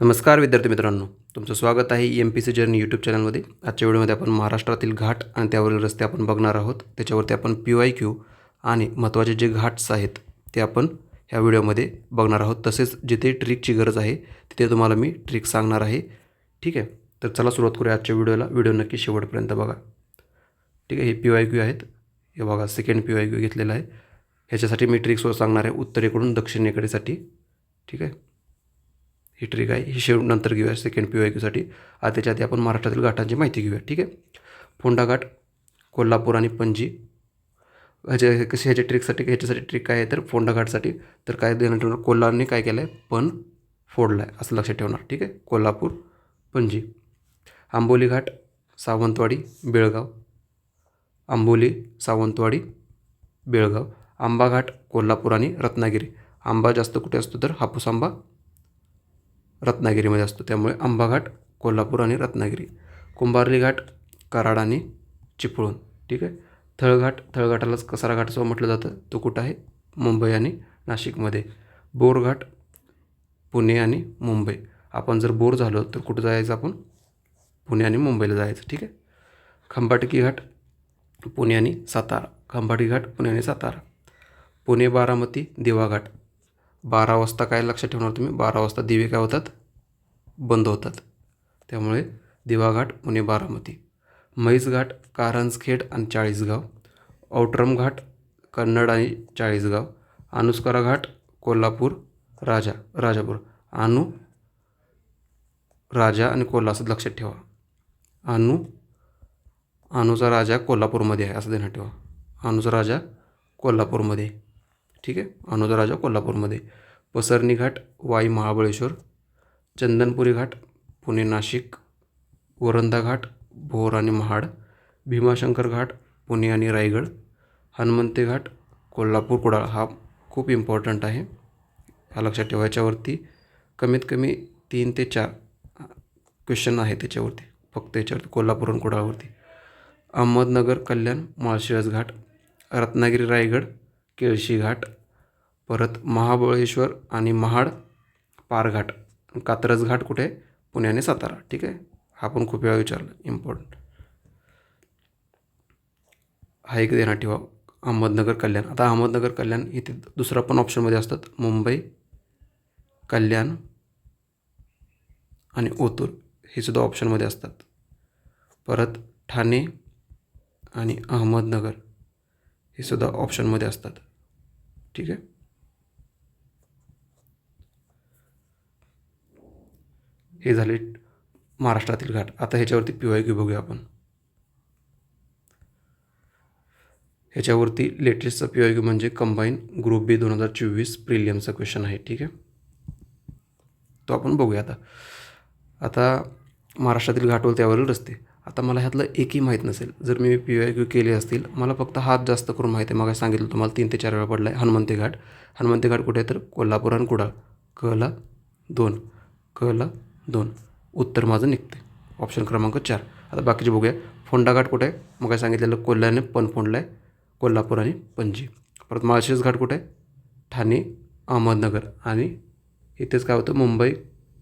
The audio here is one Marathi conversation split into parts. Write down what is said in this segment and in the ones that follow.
नमस्कार विद्यार्थी मित्रांनो तुमचं स्वागत आहे M P C journey YouTube चॅनलमध्ये आजच्या व्हिडिओमध्ये आपण महाराष्ट्रातील घाट आणि त्यावरील रस्ते आपण बघणार आहोत. त्याच्यावरती आपण पी वाय क्यू आणि महत्त्वाचे जे घाट्स आहेत ते आपण ह्या व्हिडिओमध्ये बघणार आहोत. तसेच जिथे ट्रिकची गरज आहे तिथे तुम्हाला मी ट्रिक सांगणार आहे. ठीक आहे? तर चला सुरुवात करूया आजच्या व्हिडिओला. व्हिडिओ नक्की शेवटपर्यंत बघा. ठीक आहे? हे पी वाय क्यू आहेत. हे बघा सेकंड पी वाय क्यू घेतलेला आहे. ह्याच्यासाठी मी ट्रिक्सवर सांगणार आहे उत्तरेकडून दक्षिणेकडेसाठी. ठीक आहे? ही ट्रिक आहे. ही शेवट नंतर घेऊया. सेकंड पी वाय क्यूसाठी आता त्याच्या आधी आपण महाराष्ट्रातील घाटांची माहिती घेऊया. ठीक आहे? फोंडा घाट कोल्हापूर आणि पणजी. ह्याच्या कशी ह्याच्या ट्रिकसाठी ह्याच्यासाठी ट्रिक काय आहे तर फोंडा घाटसाठी तर काय देणार ठेवणार? कोल्हाने काय केलं आहे पण फोडला आहे असं लक्षात ठेवणार. ठीक आहे? कोल्हापूर पणजी. आंबोली घाट सावंतवाडी बेळगाव. आंबोली सावंतवाडी बेळगाव. आंबा घाट कोल्हापूर आणि रत्नागिरी. आंबा जास्त कुठे असतो तर हापूस आंबा रत्नागिरीमध्ये असतो. त्यामुळे आंबा घाट कोल्हापूर आणि रत्नागिरी. कुंभारली घाट कराड आणि चिपळूण. ठीक आहे? थळघाट थळघाटालाच कसारा घाट असं म्हटलं जातं. तो कुठं आहे? मुंबई आणि नाशिकमध्ये. बोरघाट पुणे आणि मुंबई. आपण जर बोर झालो तर कुठं जायचं आपण? पुणे आणि मुंबईला जायचं. ठीक आहे? खंबाटकी घाट पुणे आणि सातारा. खंबाटी घाट पुणे आणि सातारा. पुणे बारामती दिवा घाट. बारा वाजता काय लक्षात ठेवणार तुम्ही? बारा वाजता दिवे काय होतात? बंद होतात. त्यामुळे दिवाघाट पुणे बारामती म्हैस घाट कारंजखेड आणि चाळीसगाव औटरम घाट कन्नड आणि चाळीसगाव अनुस्कारा घाट कोल्हापूर राजा राजापूर अनु राजा आणि कोल्हा असं लक्षात ठेवा. अनु अनुचा राजा कोल्हापूरमध्ये आहे असं देण्यात ठेवा. अनुचा राजा कोल्हापूरमध्ये. ठीक आहे? अनुजा राजा कोल्हापूरमध्ये. पसरणी घाट वाई महाबळेश्वर चंदनपुरी घाट पुणे नाशिक वरंदा घाट भोर आणि महाड भीमाशंकर घाट पुणे आणि रायगड हनुमंते घाट कोल्हापूर कुडाळ हा खूप इम्पॉर्टंट आहे. हा लक्षात ठेवायच्यावरती कमीत कमी तीन ते चार क्वेश्चन आहे त्याच्यावरती फक्त याच्यावरती कोल्हापूर आणि कुडाळवरती. अहमदनगर कल्याण माळशिरस घाट रत्नागिरी रायगड केळशी घाट परत महाबळेश्वर आणि महाड पारघाट. कात्रज घाट कुठे? पुण्याने पुणे आणि सातारा. ठीक आहे? हा पण खूप वेळा विचारला. इम्पॉर्टंट हा एक देणार ठेवा. अहमदनगर कल्याण. आता अहमदनगर कल्याण इथे दुसरा पण ऑप्शनमध्ये असतात. मुंबई कल्याण आणि ओतूर. हे सुद्धा ऑप्शनमध्ये असतात. परत ठाणे आणि अहमदनगर हे सुद्धा ऑप्शनमध्ये असतात. ठीक आहे? हे झाले महाराष्ट्रातील घाट. आता ह्याच्यावरती पी वाय क्यू बघूया आपण. ह्याच्यावरती लेटेस्टचं पी वाय क्यू म्हणजे कंबाईन ग्रुप बी दोन हजार चोवीस प्रिलियमचा क्वेश्चन आहे ठीक आहे? तो आपण बघूया आता. आता महाराष्ट्रातील घाटोल त्यावरील रस्ते. आता मला ह्यातलं एकही माहीत नसेल. जर मी पी वाय क्यू केले असतील मला फक्त हात जास्त करून माहिती आहे. मग सांगितलं तुम्हाला? तीन ते चार वेळा पडला आहे हनुमंती घाट. हनुमंती घाट कुठे आहे तर कोल्हापूर आणि कुडाळ कला दोन. कला दोन. उत्तर माझं निघते ऑप्शन क्रमांक चार. आता बाकीचे बघूया. फोंडा घाट कुठे आहे? मग काय सांगितलेलं? कोल्हा आणि फोंडला आहे कोल्हापूर आणि पणजी. परत माळशेज घाट कुठे आहे? ठाणे अहमदनगर. आणि इथेच काय होतं? मुंबई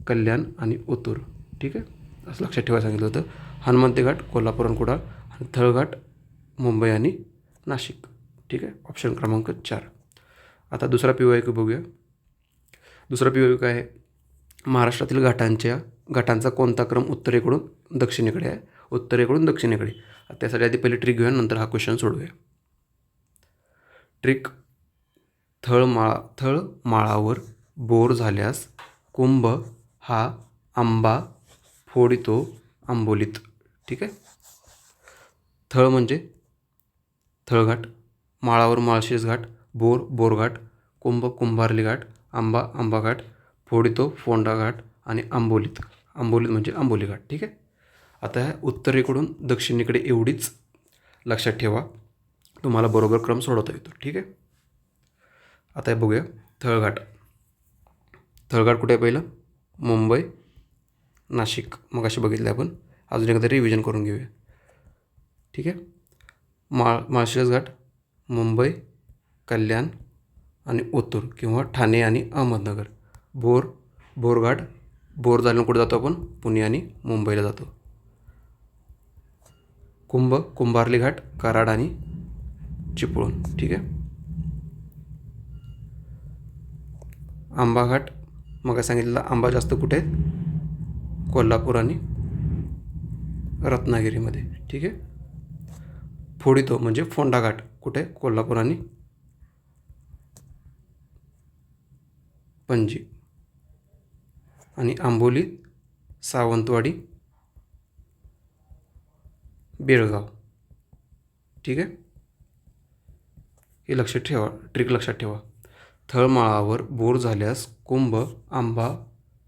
कल्याण आणि ओतूर. ठीक आहे? असं लक्षात ठेवायला सांगितलं होतं. हनुमंते घाट कोल्हापूर आणि कुडाळ आणि थळघाट मुंबई आणि नाशिक. ठीक आहे? ऑप्शन क्रमांक चार. आता दुसरा पी वाय क्यू बघूया. दुसरा पी वाय क्यू काय आहे? महाराष्ट्रातील घाटांच्या घाटांचा कोणता क्रम उत्तरेकडून दक्षिणेकडे आहे? उत्तरेकडून दक्षिणेकडे. त्यासाठी आधी पहिले ट्रिक घेऊया नंतर हा क्वेश्चन सोडूया ट्रिक थळमाळा थळमाळावर बोर झाल्यास कुंभ हा आंबा फोडितो आंबोलीत. ठीक आहे? थळ म्हणजे थळघाट माळावर माळशेज घाट बोर बोरघाट कुंभ कुंभारली घाट आंबा आंबा घाट फोडितो फोंडा घाट आणि आंबोलीत. आंबोलीत म्हणजे आंबोली घाट ठीक आहे? आता ह्या उत्तरेकडून दक्षिणेकडे एवढीच लक्षात ठेवा. तुम्हाला बरोबर क्रम सोडवता येतो ठीक आहे? आता हे बघूया. थळघाट. थळघाट कुठे आहे पहिलं? मुंबई नाशिक. मग असे बघितले आपण. अजून एकदा रिव्हिजन करून घेऊया. ठीक आहे? माळ माळशिरस घाट मुंबई कल्याण आणि ओतूर किंवा ठाणे आणि अहमदनगर. भोर बोरघाट बोर झाल्यानं कुठे जातो आपण पुणे आणि मुंबईला जातो. कुंभ कुंभारली घाट कराड आणि चिपळूण ठीक आहे? आंबा घाट मग सांगितलं? आंबा जास्त कुठे आहे कोल्हापूर आणि रत्नागिरीमध्ये ठीक आहे? फोडितो म्हणजे फोंडा घाट कुठे? आहे? कोल्हापूर आणि पणजी. आणि आंबोली सावंतवाडी बेळगाव. ठीक आहे? हे लक्षात ठेवा ट्रिक लक्षात ठेवा. थळमाळावर बोर झाल्यास कुंभ आंबा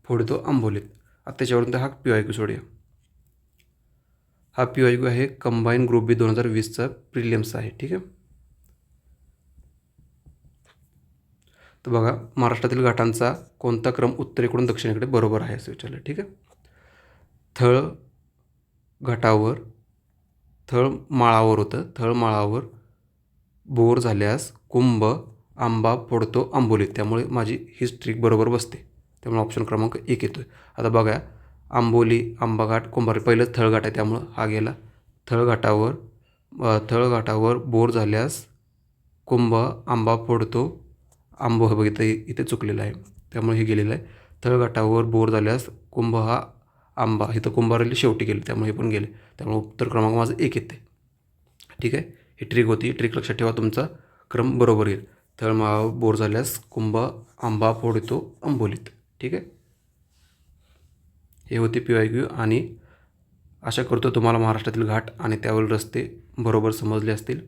फोडतो आंबोलीत. आता त्याच्यावरून तर हा पी आय क्यू सोडूया. हा पी आय क्यू आहे कंबाईन ग्रुप बी दोन हजार वीसचा प्रिलियम्स आहे. ठीक आहे? तर बघा महाराष्ट्रातील घाटांचा कोणता क्रम उत्तरेकडून दक्षिणेकडे बरोबर आहे असं विचारलं ठीक आहे? थळ घाटावर थळ माळावर होतं. थळ माळावर बोर झाल्यास कुंभ आंबा फोडतो आंबोलीत त्यामुळे माझी हिस्ट्री बरोबर बसते. त्यामुळे ऑप्शन क्रमांक एक येतो आहे आता बघा आंबोली आंबाघाट कुंभार पहिलंच थळघाट आहे. त्यामुळं हा गेला. थळघाटावर थळघाटावर बोर झाल्यास कुंभ आंबा फोडतो आंबो हे बघितलं इथे चुकलेलं आहे. त्यामुळे हे गेलेलं आहे. थळघाटावर बोर झाल्यास कुंभ हा आंबा इथं कुंभारेली शेवटी गेले त्यामुळे हे पण गेले. त्यामुळे उत्तर क्रमांक माझं एक येते. ठीक आहे? ही ट्रिक होती. ट्रिक लक्षात ठेवा तुमचा क्रम बरोबर येईल. तळमाळावर बोर झाल्यास कुंभ आंबा फोड येतो आंबोलीत. ठीक आहे? हे होते पी वाय क्यू आणि आशा करतो तुम्हाला महाराष्ट्रातील घाट आणि त्यावरील रस्ते बरोबर समजले असतील.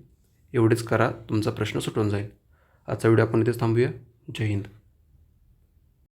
एवढेच करा तुमचा प्रश्न सुटून जाईल. आजचा व्हिडिओ आपण इथेच थांबूया. जय हिंद.